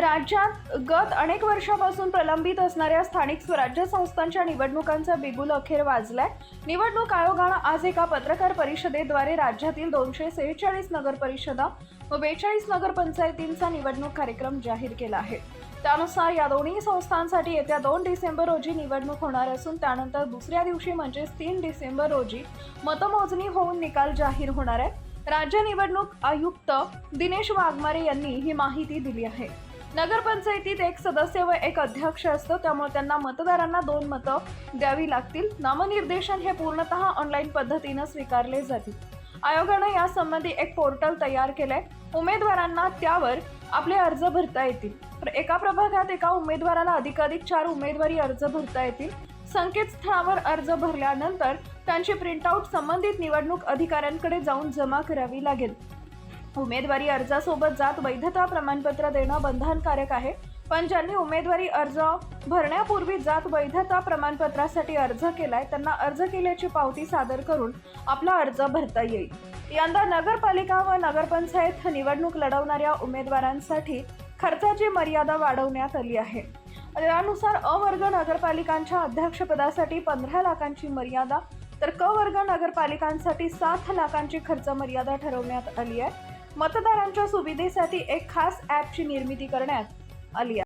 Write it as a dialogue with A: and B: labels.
A: राज्यात गत अनेक वर्षापासून प्रलंबित असणाऱ्या स्थानिक स्वराज्य संस्थांच्या निवडणुकांचा बिगुल अखेर वाजलाय. निवडणूक आयोगानं आज एका पत्रकार परिषदेद्वारे राज्यातील दोनशे सेहेचाळीस नगर परिषदा व बेचाळीस नगरपंचायतींचा निवडणूक कार्यक्रम जाहीर केला आहे. त्यानुसार या दोन्ही संस्थांसाठी येत्या दोन डिसेंबर रोजी निवडणूक होणार असून त्यानंतर दुसऱ्या दिवशी म्हणजेच तीन डिसेंबर रोजी मतमोजणी होऊन निकाल जाहीर होणार आहे. राज्य निवडणूक आयुक्त दिनेश वाघमारे यांनी ही माहिती दिली आहे. नगरपंचायतीत एक सदस्य व एक अध्यक्ष असतो. त्यामुळे त्यांना मतदारांना दोन मतं द्यावी लागतील. नामनिर्देशन हे पूर्णतः ऑनलाईन पद्धतीनं स्वीकारले जातील. आयोगानं यासंबंधी एक पोर्टल तयार केलंय. उमेदवारांना त्यावर आपले अर्ज भरता येतील. तर एका प्रभागात एका उमेदवाराला अधिकाधिक चार उमेदवारी अर्ज भरता येतील. संकेतस्थळावर अर्ज भरल्यानंतर त्यांची प्रिंटआउट संबंधित निवडणूक अधिकाऱ्यांकडे जाऊन जमा करावी लागेल. उमेदवारी अर्जासोबत जात वैधता प्रमाणपत्र देणं बंधनकारक आहे. पण ज्यांनी उमेदवारी अर्ज भरण्यापूर्वी जात वैधता प्रमाणपत्रासाठी अर्ज केलाय त्यांना अर्ज केल्याची पावती सादर करून आपला अर्ज भरता येईल. यंदा नगरपालिका व नगरपंचायत निवडणूक लढवणाऱ्या उमेदवारांसाठी खर्चाची मर्यादा वाढवण्यात आली आहे. त्यानुसार अ वर्ग नगरपालिकांच्या अध्यक्षपदासाठी पंधरा लाखांची मर्यादा तर क वर्ग नगरपालिकांसाठी सात लाखांची खर्च मर्यादा ठरवण्यात आली आहे. मतदारांच्या सुविधेसाठी एक खास ॲपची निर्मिती करण्यात आली आहे.